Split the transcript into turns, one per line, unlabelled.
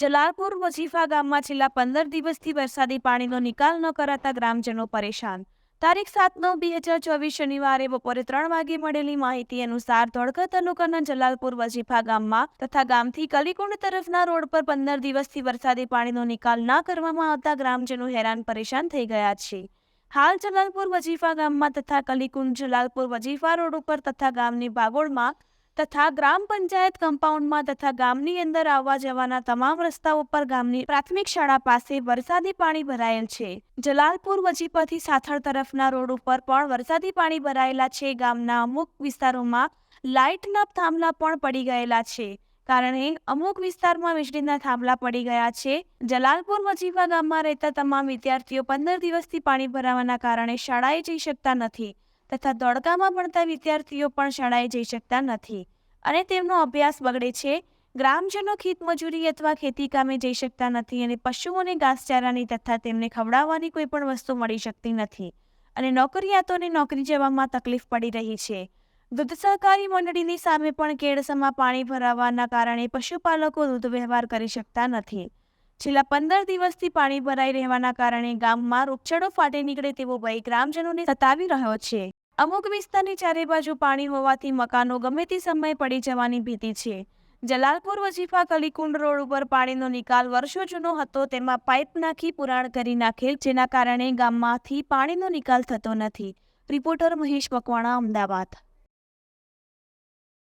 જલાલપુર વજીફા ગામમાં છેલ્લા પંદર દિવસથી વરસાદી પાણીનો નિકાલ ન કરાતા ગ્રામજનો પરેશાન. તારીખ સાત નવ બે હજાર ચોવીસ શનિવારે બપોરે ત્રણ વાગે મળેલી માહિતી અનુસાર ધોળકા તાલુકાના જલાલપુર વજીફા ગામમાં તથા ગામથી કલીકુંડ તરફના રોડ પર પંદર દિવસથી વરસાદી પાણીનો નિકાલ ન કરવામાં આવતા ગ્રામજનો હેરાન પરેશાન થઈ ગયા છે. હાલ જલાલપુર વજીફા ગામમાં તથા કલીકુંડ જલાલપુર વજીફા રોડ ઉપર તથા ગામની ભાગોળમાં તથા ગ્રામ પંચાયત કમ્પાઉન્ડમાં તથા ગામની અંદર આવવા જવાના તમામ રસ્તાઓ પર ગામની પ્રાથમિક શાળા પાસે વરસાદી પાણી ભરાયેલ છે. જલાલપુર વજીપાથી સાથળ તરફના રોડ ઉપર પણ વરસાદી પાણી ભરાયેલા છે. ગામના અમુક વિસ્તારોમાં લાઇટના થાંભલા પણ પડી ગયેલા છે. કારણે અમુક વિસ્તારમાં વીજળીના થાંભલા પડી ગયા છે. જલાલપુર વજીફા ગામમાં રહેતા તમામ વિદ્યાર્થીઓ પંદર દિવસથી પાણી ભરાવાના કારણે શાળાએ જઈ શકતા નથી. તથા દોડકામાં ભણતા વિદ્યાર્થીઓ પણ શાળાએ જઈ શકતા નથી. અને તેમનો અભ્યાસ બગડે છે. ગ્રામજનો ખેતમજૂરી અથવા ખેતી કામે જઈ શકતા નથી અને પશુઓને ઘાસચારાની તથા તેમને ખવડાવવાની કોઈ પણ વસ્તુ મળી શકતી નથી. અને નોકરિયાતોને નોકરી જવામાં તકલીફ પડી રહી છે. દૂધ સહકારી મંડળીની સામે પણ કેળસમાં પાણી ભરાવાના કારણે પશુપાલકો દૂધ વ્યવહાર કરી શકતા નથી. છેલ્લા પંદર દિવસથી પાણી ભરાઈ રહેવાના કારણે ગામમાં રોગચાળો ફાટી નીકળે તેવો ભય ગ્રામજનોને સતાવી રહ્યો છે. અમુક વિસ્તારની ચારે બાજુ પાણી હોવાથી મકાનો ગમે તે સમયે પડી જવાની ભીતિ છે. જલાલપુર વજીફા કલીકુંડ રોડ ઉપર પાણીનો નિકાલ વર્ષો જૂનો હતો, તેમાં પાઇપ નાખી પુરાણ કરી નાખેલ, જેના કારણે ગામમાંથી પાણીનો નિકાલ થતો નથી. રિપોર્ટર મહેશ મકવાણા, અમદાવાદ.